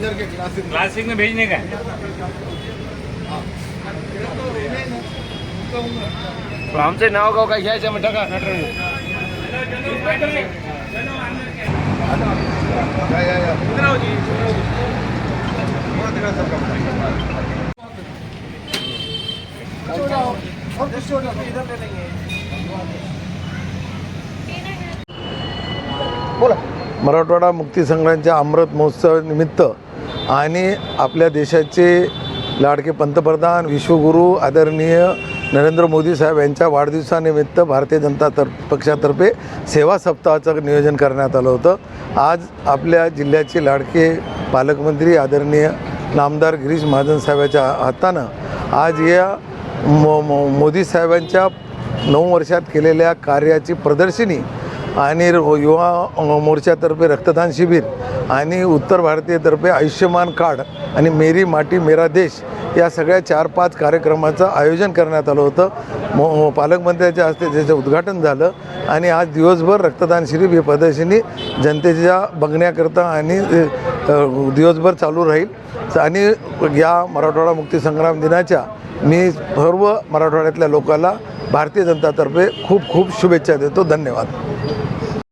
Classic में भेजने का आमचं नाव गाव काय घ्यायचं मग टाका. मराठवाडा मुक्तीसंग्रामच्या अमृत महोत्सवानिमित्त आणि आपल्या देशाचे लाडके पंतप्रधान विश्वगुरू आदरणीय नरेंद्र मोदी साहेब यांच्या वाढदिवसानिमित्त भारतीय जनता तर पक्षातर्फे सेवा सप्ताहाचं नियोजन करण्यात आलं होतं. आज आपल्या जिल्ह्याचे लाडके पालकमंत्री आदरणीय नामदार गिरीश महाजन साहेबाच्या हातानं आज या मो मो मोदी साहेबांच्या नऊ वर्षात केलेल्या कार्याची प्रदर्शनी आणि युवा मोर्चातर्फे रक्तदान शिबिर आणि उत्तर भारतीयतर्फे आयुष्यमान कार्ड आणि मेरी माटी मेरा देश या सगळ्या चार पाच कार्यक्रमाचं आयोजन करण्यात आलं होतं. मो पालकमंत्र्याच्या हस्ते त्याचं उद्घाटन झालं आणि आज दिवसभर रक्तदान शिबिर ही प्रदर्शनी जनतेच्या बघण्याकरता आणि दिवसभर चालू राहील. आणि या मराठवाडा मुक्तीसंग्राम दिनाच्या मी सर्व मराठवाड्यातल्या लोकांना भारतीय जनतातर्फे खूप खूप शुभेच्छा देतो. धन्यवाद.